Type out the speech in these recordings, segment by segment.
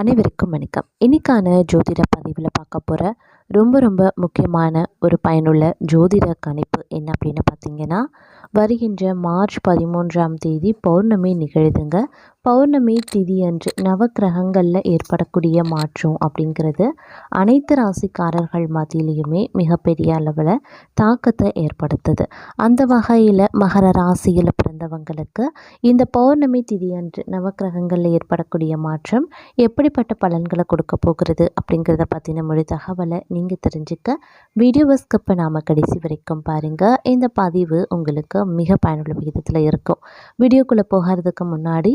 அனைவருக்கும் வணக்கம். இன்னைக்கான ஜோதிட பதிவில் பார்க்க போகிற ரொம்ப ரொம்ப முக்கியமான ஒரு பயனுள்ள ஜோதிட கணிப்பு என்ன அப்படின்னு பார்த்தீங்கன்னா வருகின்ற மார்ச் பதிமூன்றாம் தேதி பௌர்ணமி நிகழுதுங்க. பௌர்ணமி திதி அன்று நவக்கிரகங்களில் ஏற்படக்கூடிய மாற்றம் அப்படிங்கிறது அனைத்து ராசிக்காரர்கள் மத்தியிலையுமே மிகப்பெரிய அளவில் தாக்கத்தை ஏற்படுத்துது. அந்த வகையில் மகர ராசியில் பிறந்தவங்களுக்கு இந்த பௌர்ணமி திதி அன்று நவக்கிரகங்களில் ஏற்படக்கூடிய மாற்றம் எப்படிப்பட்ட பலன்களை கொடுக்க போகிறது அப்படிங்கிறத பற்றின மொழி தகவலை நீங்கள் தெரிஞ்சுக்க வீடியோவை ஸ்கிப்பை நாம் கடைசி வரைக்கும் பாருங்கள் இந்த பதிவு உங்களுக்கு மிக பயனுள்ள விகிதத்தில் இருக்கும். வீடியோக்குள்ளே போகிறதுக்கு முன்னாடி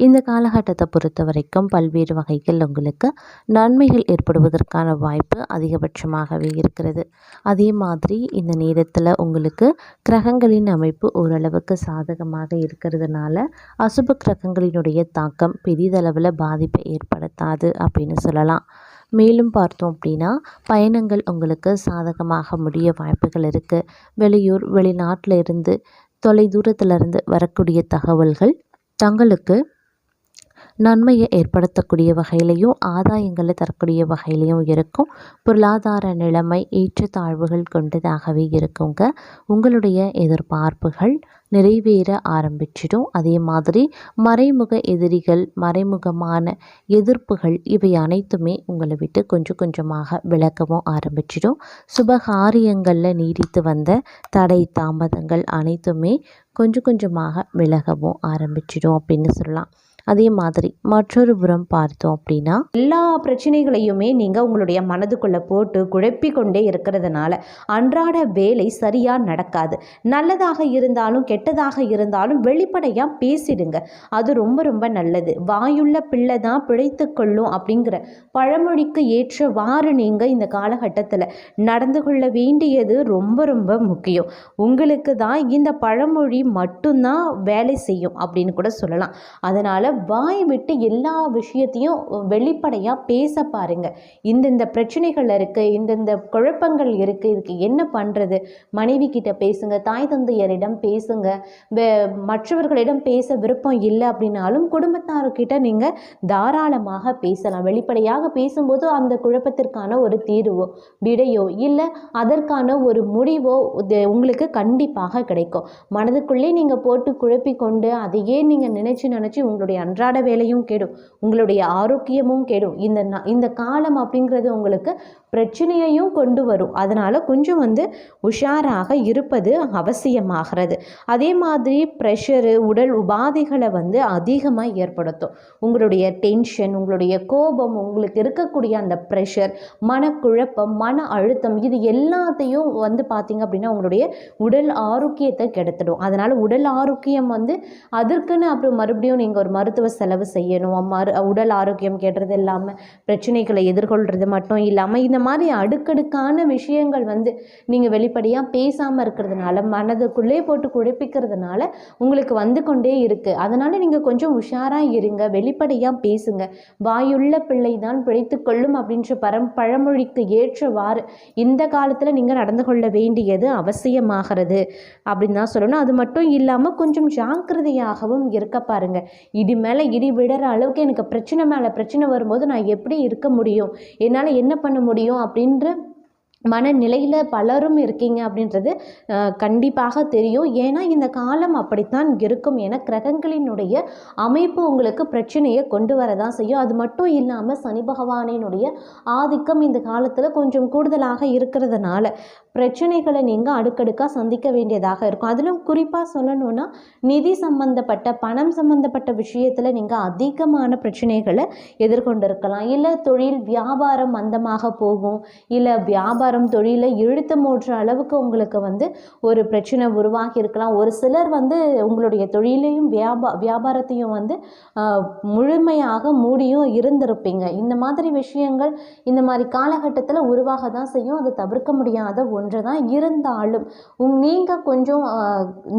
இந்த காலகட்டத்தை பொறுத்த வரைக்கும் பல்வேறு வகைகள் உங்களுக்கு நன்மைகள் ஏற்படுவதற்கான வாய்ப்பு அதிகபட்சமாகவே இருக்கிறது. அதே மாதிரி இந்த நேரத்தில் உங்களுக்கு கிரகங்களின் அமைப்பு ஓரளவுக்கு சாதகமாக இருக்கிறதுனால அசுப கிரகங்களினுடைய தாக்கம் பெரிதளவில் பாதிப்பை ஏற்படுத்தாது அப்படின்னு சொல்லலாம். மேலும் பார்த்தோம் அப்படின்னா பயணங்கள் உங்களுக்கு சாதகமாக முடிய வாய்ப்புகள் இருக்குது வெளியூர் வெளிநாட்டில் இருந்து தொலை தூரத்திலிருந்து வரக்கூடிய தகவல்கள் தங்களுக்கு நன்மையை ஏற்படுத்தக்கூடிய வகையிலையும் ஆதாயங்களை தரக்கூடிய வகையிலையும் இருக்கும். பொருளாதார நிலைமை ஏற்றத்தாழ்வுகள் கொண்டதாகவே இருக்குங்க. உங்களுடைய எதிர்பார்ப்புகள் நிறைவேற ஆரம்பிச்சிடும். அதே மாதிரி மறைமுக எதிரிகள் மறைமுகமான எதிர்ப்புகள் இவை அனைத்துமே உங்களை விட்டு கொஞ்சம் கொஞ்சமாக விளக்கவும் ஆரம்பிச்சிடும். சுபகாரியங்களில் நீடித்து வந்த தடை தாமதங்கள் அனைத்துமே கொஞ்சம் கொஞ்சமாக விலகவும் ஆரம்பிச்சிடும் அப்படின்னு சொல்லலாம். அதே மாதிரி மற்றொரு புறம் பார்த்தோம் அப்படின்னா எல்லா பிரச்சனைகளையுமே நீங்கள் உங்களுடைய மனதுக்குள்ளே போட்டு குழப்பி கொண்டே இருக்கிறதுனால அன்றாட வேலை சரியாக நடக்காது. நல்லதாக இருந்தாலும் கெட்டதாக இருந்தாலும் வெளிப்படையாக பேசிடுங்க. அது ரொம்ப ரொம்ப நல்லது. வாயுள்ள பிள்ளை தான் பிழைத்து கொள்ளும் அப்படிங்கிற பழமொழிக்கு ஏற்றவாறு நீங்கள் இந்த காலகட்டத்தில் நடந்து கொள்ள வேண்டியது ரொம்ப ரொம்ப முக்கியம். உங்களுக்கு தான் இந்த பழமொழி மட்டும்தான் வேலை செய்யும் அப்படின்னு கூட சொல்லலாம். அதனால் வாய் விட்டு எல்லா விஷயத்தையும் வெளிப்படையாக பேச பாருங்கள் இந்தந்த பிரச்சனைகள் இருக்குது இந்தந்த குழப்பங்கள் இருக்குது இதுக்கு என்ன பண்ணுறது மனைவி கிட்ட பேசுங்க தாய் தந்தையரிடம் பேசுங்க. வே மற்றவர்களிடம் பேச விருப்பம் இல்லை அப்படின்னாலும் குடும்பத்தார்கிட்ட நீங்கள் தாராளமாக பேசலாம். வெளிப்படையாக பேசும்போது அந்த குழப்பத்திற்கான ஒரு தீர்வோ விடையோ இல்லை அதற்கான ஒரு முடிவோ உங்களுக்கு கண்டிப்பாக கிடைக்கும். மனதுக்குள்ளே நீங்கள் போட்டு குழப்பிக்கொண்டு அதையே நீங்கள் நினச்சி நினச்சி உங்களுடைய அன்றாட வேலையும் கெடும். உங்களுடைய ஆரோக்கியமும் கெடும். இந்த இந்த காலம் அப்படிங்கிறது உங்களுக்கு பிரச்சனையையும் கொண்டு வரும். அதனால் கொஞ்சம் வந்து உஷாராக இருப்பது அவசியமாகிறது. அதே மாதிரி ப்ரெஷரு உடல் உபாதைகளை வந்து அதிகமாக ஏற்படுத்தும். உங்களுடைய டென்ஷன் உங்களுடைய கோபம் உங்களுக்கு இருக்கக்கூடிய அந்த ப்ரெஷர் மனக்குழப்பம் மன அழுத்தம் இது எல்லாத்தையும் வந்து பார்த்திங்க அப்படின்னா உங்களுடைய உடல் ஆரோக்கியத்தை கெடுத்துடும். அதனால் உடல் ஆரோக்கியம் வந்து அதற்குன்னு அப்புறம் மறுபடியும் நீங்கள் ஒரு மருத்துவ செலவு செய்யணும். மறு உடல் ஆரோக்கியம் கேட்டுறது இல்லாமல் பிரச்சனைகளை எதிர்கொள்கிறது மட்டும் இல்லாமல் இந்த மாதிரி அடுக்கடுக்கான விஷயங்கள் வந்து நீங்கள் வெளிப்படையாக பேசாமல் இருக்கிறதுனால மனதுக்குள்ளே போட்டு குழப்பிக்கிறதுனால உங்களுக்கு வந்து கொண்டே இருக்குது அதனால் நீங்கள் கொஞ்சம் உஷாராக இருங்க வெளிப்படையாக பேசுங்க. வாயுள்ள பிள்ளை தான் பிழைத்து கொள்ளும் அப்படின்ற பரம் பழமொழிக்கு ஏற்றவாறு இந்த காலத்தில் நீங்கள் நடந்து கொள்ள வேண்டியது அவசியமாகிறது. அப்படின்னு தான் சொல்லணும். அது மட்டும் இல்லாமல் கொஞ்சம் ஜாக்கிரதையாகவும் இருக்க பாருங்கள் இடி மேலே இடி விடுற அளவுக்கு எனக்கு பிரச்சனை மேலே பிரச்சனை வரும்போது நான் எப்படி இருக்க முடியும்? என்னால் என்ன பண்ண முடியும்? அப்படின்ற மனநிலையில் பலரும் இருக்கீங்க அப்படின்றது கண்டிப்பாக தெரியும். ஏன்னா இந்த காலம் அப்படித்தான் இருக்கும். ஏன்னா கிரகங்களினுடைய அமைப்பு உங்களுக்கு பிரச்சனையை கொண்டு வரதான் செய்யும். அது மட்டும் இல்லாமல் சனி பகவானினுடைய ஆதிக்கம் இந்த காலத்தில் கொஞ்சம் கூடுதலாக இருக்கிறதுனால. பிரச்சனைகளை நீங்கள் அடுக்கடுக்காக சந்திக்க வேண்டியதாக இருக்கும். அதிலும் குறிப்பாக சொல்லணும்னா நிதி சம்பந்தப்பட்ட பணம் சம்பந்தப்பட்ட விஷயத்தில் நீங்கள் அதிகமான பிரச்சனைகளை எதிர்கொண்டிருக்கலாம். இல்லை தொழில் வியாபாரம் மந்தமாக போகும். இல்லை வியாபாரம் தொழிலை இழுத்து மூடுற அளவுக்கு உங்களுக்கு வந்து ஒரு பிரச்சனை உருவாகி இருக்கலாம். ஒரு சிலர் வந்து உங்களுடைய தொழிலையும் வியாபா வியாபாரத்தையும் வந்து முழுமையாக மூடியும் இருந்திருப்பீங்க. இந்த மாதிரி விஷயங்கள் இந்த மாதிரி காலகட்டத்தில் உருவாக தான் செய்யும். அது தவிர்க்க முடியாத ஒன்று ஒன்று தான் இருந்தாலும் உங் நீங்கள் கொஞ்சம்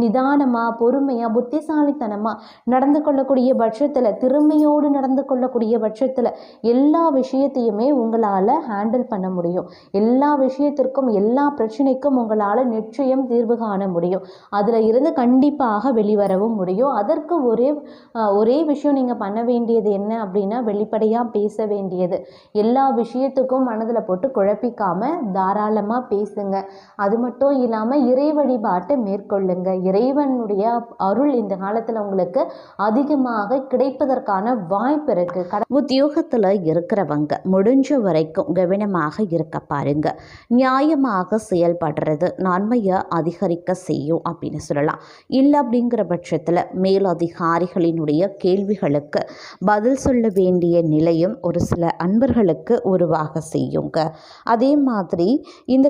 நிதானமாக பொறுமையாக புத்திசாலித்தனமாக நடந்து கொள்ளக்கூடிய பட்சத்தில் திறமையோடு நடந்து கொள்ளக்கூடிய பட்சத்தில் எல்லா விஷயத்தையுமே உங்களால் ஹேண்டில் பண்ண முடியும். எல்லா விஷயத்திற்கும் எல்லா பிரச்சனைக்கும் உங்களால் நிச்சயம் தீர்வு காண முடியும். அதில் இருந்து கண்டிப்பாக வெளிவரவும் முடியும். அதற்கு ஒரே ஒரே விஷயம் நீங்கள் பண்ண வேண்டியது என்ன அப்படின்னா வெளிப்படையாக பேச வேண்டியது. எல்லா விஷயத்துக்கும் மனதில் போட்டு குழப்பிக்காமல் தாராளமாக பேசுங்க. அது மட்டும் இல்லாமல் இறை வழிபாட்டை மேற்கொள்ளுங்க. இறைவனுடைய அருள் இந்த காலத்தில் உங்களுக்கு அதிகமாக கிடைப்பதற்கான வாய்ப்பு இருக்கு. உத்தியோகத்தில் இருக்கிறவங்க முடிஞ்ச வரைக்கும் கவனமாக இருக்க பாருங்க. நியாயமாக செயல்படுறது நன்மையை அதிகரிக்க செய்யும் அப்படின்னு சொல்லலாம். இல்லை அப்படிங்கிற பட்சத்தில் மேலதிகாரிகளினுடைய கேள்விகளுக்கு பதில் சொல்ல வேண்டிய நிலையும் ஒரு சில அன்பர்களுக்கு உருவாக செய்யுங்க. அதே மாதிரி இந்த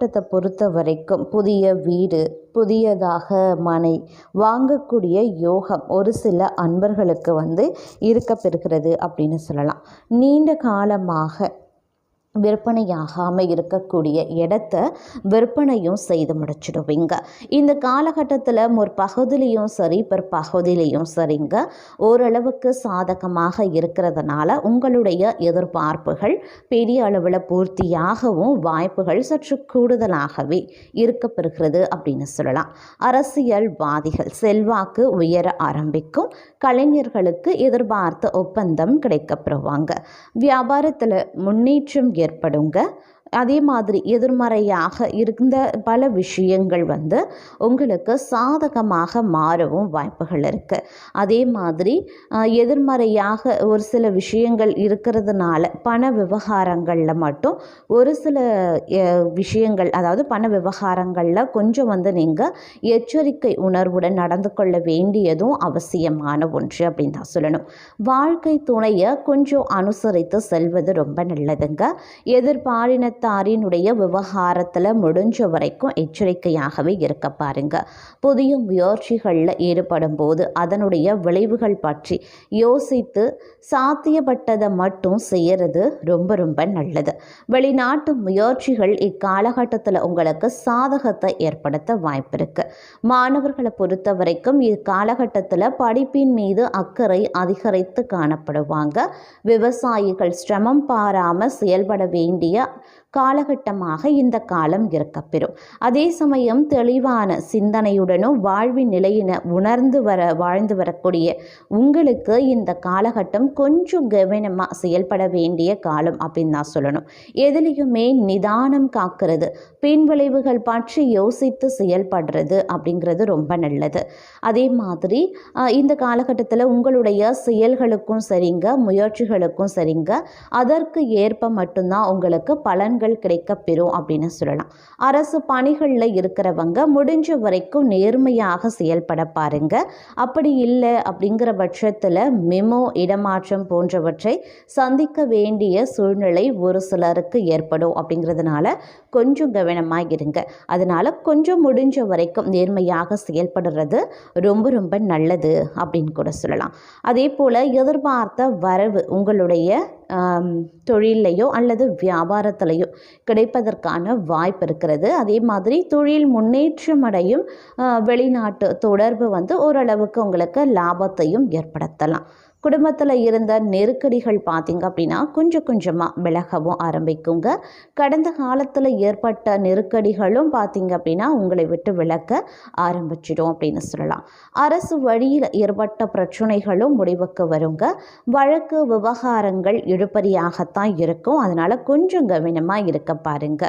மாவட்டத்தை பொறுத்த வரைக்கும் புதிய வீடு புதியதாக மனை வாங்கக்கூடிய யோகம் ஒரு சில அன்பர்களுக்கு வந்து இருக்கப்பெறுகிறது அப்படின்னு சொல்லலாம். நீண்ட காலமாக விற்பனையாகாமல் இருக்கக்கூடிய இடத்த விற்பனையும் செய்து முடிச்சிடுவீங்க. இந்த காலகட்டத்தில் ஒரு பகுதியிலையும் சரி பிற்பகுதியிலையும் சரிங்க. ஓரளவுக்கு சாதகமாக இருக்கிறதுனால உங்களுடைய எதிர்பார்ப்புகள் பெரிய அளவில் பூர்த்தியாகவும் வாய்ப்புகள் சற்று கூடுதலாகவே இருக்கப்பெறுகிறது அப்படின்னு சொல்லலாம். அரசியல்வாதிகள் செல்வாக்கு உயர ஆரம்பிக்கும். கலைஞர்களுக்கு எதிர்பார்த்த ஒப்பந்தம் கிடைக்கப்பெறுவாங்க. வியாபாரத்தில் முன்னேற்றம் ஏற்படுங்க. அதே மாதிரி எதிர்மறையாக இருந்த பல விஷயங்கள் வந்து உங்களுக்கு சாதகமாக மாறவும் வாய்ப்புகள் இருக்குது அதே மாதிரி எதிர்மறையாக ஒரு சில விஷயங்கள் இருக்கிறதுனால பண விவகாரங்களில் மட்டும் ஒரு சில விஷயங்கள் அதாவது பண விவகாரங்களில் கொஞ்சம் வந்து நீங்கள் எச்சரிக்கை உணர்வுடன் நடந்து கொள்ள வேண்டியதும் அவசியமான ஒன்று அப்படின்னு தான் சொல்லணும். வாழ்க்கை துணையை கொஞ்சம் அனுசரித்து செல்வது ரொம்ப நல்லதுங்க. எதிர்பாலினத்தாரினுடைய விவகாரத்தில் முடிஞ்ச வரைக்கும் எச்சரிக்கையாகவே இருக்க பாருங்க. புதிய முயற்சிகளில் ஈடுபடும் போது அதனுடைய விளைவுகள் பற்றி யோசித்து சாத்தியப்பட்டதை மட்டும் செய்யறது ரொம்ப ரொம்ப நல்லது. வெளிநாட்டு முயற்சிகள் இக்காலகட்டத்தில் உங்களுக்கு சாதகத்தை ஏற்படுத்த வாய்ப்பு இருக்கு. மாணவர்களை பொறுத்த வரைக்கும் இக்காலகட்டத்தில் படிப்பின் மீது அக்கறை அதிகரித்து காணப்படுவாங்க. விவசாயிகள் சிரமம் பாராமல் செயல்பட வேண்டிய காலகட்டமாக இந்த காலம் இருக்கப்பெறும். அதே சமயம் தெளிவான சிந்தனையுடனும் வாழ்வின் நிலையின உணர்ந்து வர வாழ்ந்து வரக்கூடிய உங்களுக்கு இந்த காலகட்டம் கொஞ்சம் கவனமாக செயல்பட வேண்டிய காலம் அப்படின்னு நான் சொல்லணும். எதுலேயுமே நிதானம் காக்கிறது பின்விளைவுகள் பற்றி யோசித்து செயல்படுறது அப்படிங்கிறது ரொம்ப நல்லது. அதே மாதிரி இந்த காலகட்டத்தில் உங்களுடைய செயல்களுக்கும் சரிங்க முயற்சிகளுக்கும் சரிங்க. அதற்கு ஏற்ப மட்டும்தான் உங்களுக்கு பலன் கிடைக்கப் பெறும் அப்படின்னு சொல்லலாம். அரசு பணிகளில் இருக்கிறவங்க முடிஞ்ச வரைக்கும் நேர்மையாக செயல்பட பாருங்க. அப்படி இல்லை அப்படிங்கிற பட்சத்தில் மெமோ இடமாற்றம் போன்றவற்றை சந்திக்க வேண்டிய சூழ்நிலை ஒரு சிலருக்கு ஏற்படும் அப்படிங்கிறதுனால கொஞ்சம் கவனமாக இருங்க. அதனால் கொஞ்சம் முடிஞ்ச வரைக்கும் நேர்மையாக செயல்படுறது ரொம்ப ரொம்ப நல்லது அப்படின்னு கூட சொல்லலாம். அதே போல் எதிர்பார்த்த வரவு உங்களுடைய தொழில்லையோ அல்லது வியாபாரத்திலையோ கிடைப்பதற்கான வாய்ப்பு இருக்கிறது. அதே மாதிரி தொழில் முன்னேற்றம் அடையும் வெளிநாட்டு தொடர்பு வந்து ஓரளவுக்கு உங்களுக்கு லாபத்தையும் ஏற்படுத்தலாம். குடும்பத்தில் இருந்த நெருக்கடிகள் பார்த்தீங்க அப்படின்னா கொஞ்சம் கொஞ்சமாக விலகவும் ஆரம்பிக்குங்க. கடந்த காலத்தில் ஏற்பட்ட நெருக்கடிகளும் பார்த்தீங்க அப்படின்னா உங்களை விட்டு விலக்க ஆரம்பிச்சிடும் அப்படின்னு சொல்லலாம். அரசு வழியில் ஏற்பட்ட பிரச்சனைகளும் முடிவுக்கு வருங்க. வழக்கு விவகாரங்கள் இழுபறியாகத்தான் இருக்கும். அதனால் கொஞ்சம் கவனமாக இருக்க பாருங்க.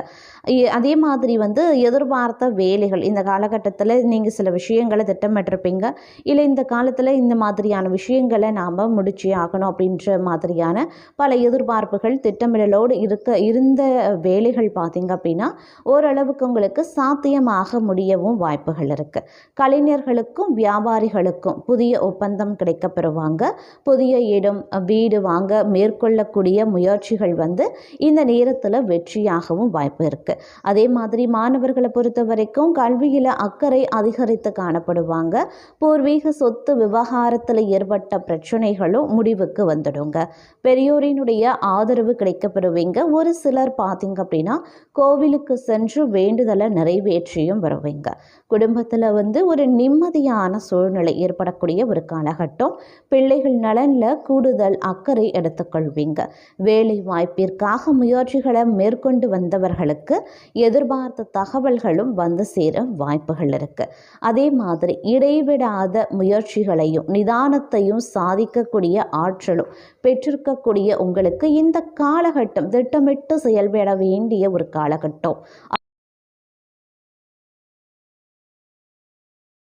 அதே மாதிரி வந்து எதிர்பார்த்த வேலைகள் இந்த காலகட்டத்தில் நீங்கள் சில விஷயங்களை திட்டமிட்டிருப்பீங்க. இல்லை இந்த காலத்தில் இந்த மாதிரியான விஷயங்களை நாம் முடிச்சே ஆகணும் அப்படின்ற மாதிரியான பல எதிர்பார்ப்புகள் திட்டமிடலோடு இருக்க இருந்த வேலைகள் பார்த்திங்க அப்படின்னா ஓரளவுக்கு உங்களுக்கு சாத்தியமாக முடியவும் வாய்ப்புகள் இருக்குது கலைஞர்களுக்கும் வியாபாரிகளுக்கும் புதிய ஒப்பந்தம் கிடைக்கப் பெறுவாங்க புதிய இடம் வீடு வாங்க மேற்கொள்ளக்கூடிய முயற்சிகள் வந்து இந்த நேரத்தில் வெற்றியாகவும் வாய்ப்பு இருக்குது அதே மாதிரி மாணவர்களை பொறுத்த வரைக்கும் கல்வியில் அக்கறை அதிகரித்து காணப்படுவாங்க. பூர்வீக சொத்து விவகாரத்தில் ஏற்பட்ட பிரச்சனை பிரச்சனைகளும் முடிவுக்கு வந்துடுங்க. பெரியோரினுடைய ஆதரவு கிடைக்கப்பெறுவீங்க. ஒரு சிலர் பார்த்தீங்க அப்படின்னா கோவிலுக்கு சென்று வேண்டுதலை நிறைவேற்றியும் வருவீங்க. குடும்பத்தில் வந்து ஒரு நிம்மதியான சூழ்நிலை ஏற்படக்கூடிய ஒரு காலகட்டம். பிள்ளைகள் நலனில் கூடுதல் அக்கறை எடுத்துக்கொள்வீங்க. வேலை வாய்ப்பிற்காக முயற்சிகளை மேற்கொண்டு வந்தவர்களுக்கு எதிர்பார்த்த தகவல்களும் வந்து சேர வாய்ப்புகள் இருக்குது அதே மாதிரி இடைவிடாத முயற்சிகளையும் நிதானத்தையும் சாதிக்க இருக்கக்கூடிய ஆற்றலும் பெற்றிருக்கக்கூடிய உங்களுக்கு இந்த காலகட்டம் திட்டமிட்டு செயல்பட வேண்டிய ஒரு காலகட்டம்.